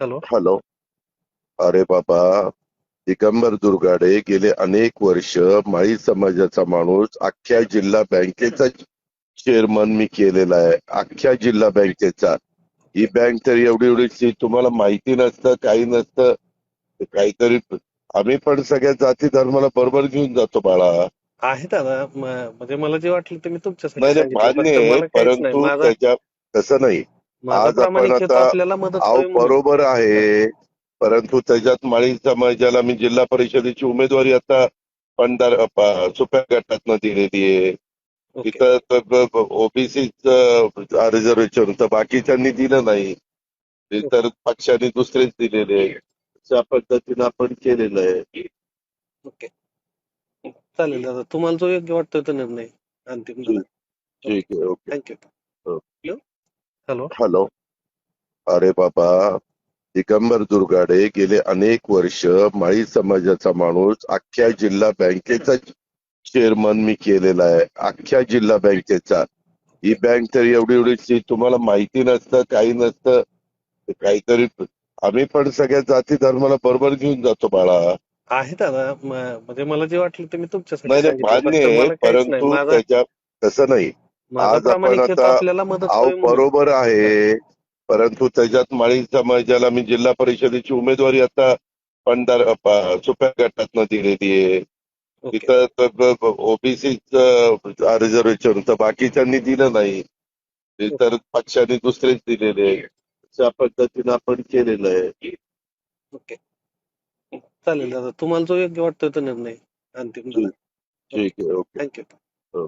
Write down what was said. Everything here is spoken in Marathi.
हॅलो. हॅलो. अरे बाबा दिगंबर दुर्गाडे गेले अनेक वर्ष माळी समाजाचा माणूस. अख्ख्या जिल्हा बँकेचा चेअरमन मी केलेला आहे. अख्ख्या जिल्हा बँकेचा. ही बँक तर एवढी एवढीची तुम्हाला माहिती नसतं काही नसतं. काहीतरी आम्ही पण सगळ्या जाती धर्माला बरोबर घेऊन जातो बाळा. आहे दादा म- म्हणजे मला जे वाटलं ते मी तुमच्यासाठी नाही नाही सांगितलं. मान्य फक्त आहे मला काहीच नाही. परंतु माझा त्याच्या तसं नाही. आज आपण आता-. बरोबर आहे. परंतु त्याच्यात माळी समाजाला मी जिल्हा परिषदेची उमेदवारी आता पंधरा सुप्या गटातनं दिलेली आहे. तिथं ओबीसीच रिझर्वेशन होतं बाकीच्यांनी दिलं नाही. तर पक्षाने दुसरेच दिलेले अशा पद्धतीनं आपण केलेलं आहे. ओके. चालेल दादा. तुम्हाला जो योग्य वाटतोय तो निर्णय. अंतिम ठीक. ठीक आहे. ओके. Thank you. हो. हॅलो. हॅलो. अरे बाबा दिगंबर दुर्गाडे गेले अनेक वर्ष माळी समाजाचा माणूस अख्ख्या जिल्हा बँकेचा चेअरमन मी केलेला आहे. अख्ख्या जिल्हा बँकेचा. ही बँक तर एवढी एवढीची तुम्हाला माहिती नसतं काही नसतं. काहीतरी आम्ही पण सगळ्या जाती धर्माला बरोबर घेऊन जातो बाळा. आहे दादा म्हणजे मला जे वाटलं ते मी नाही परंतु त्याच्या तसं नाही. आज आपण आता-. बरोबर आहे. परंतु त्याच्यात माळी समाजाला मी जिल्हा परिषदेची उमेदवारी आता पंधरा सुप्या गटातनं दिलेली आहे. तिथं ओबीसीच रिझर्वेशन होतं बाकीच्यांनी दिलं नाही. तर पक्षाने दुसरेच दिलेले आहे अशा पद्धतीनं आपण केलेलं आहे. ओके. चालेल दादा. तुम्हाला जो योग्य वाटतोय तो निर्णय अंतिम ठीक. ठीक आहे ओके. थँक्यू.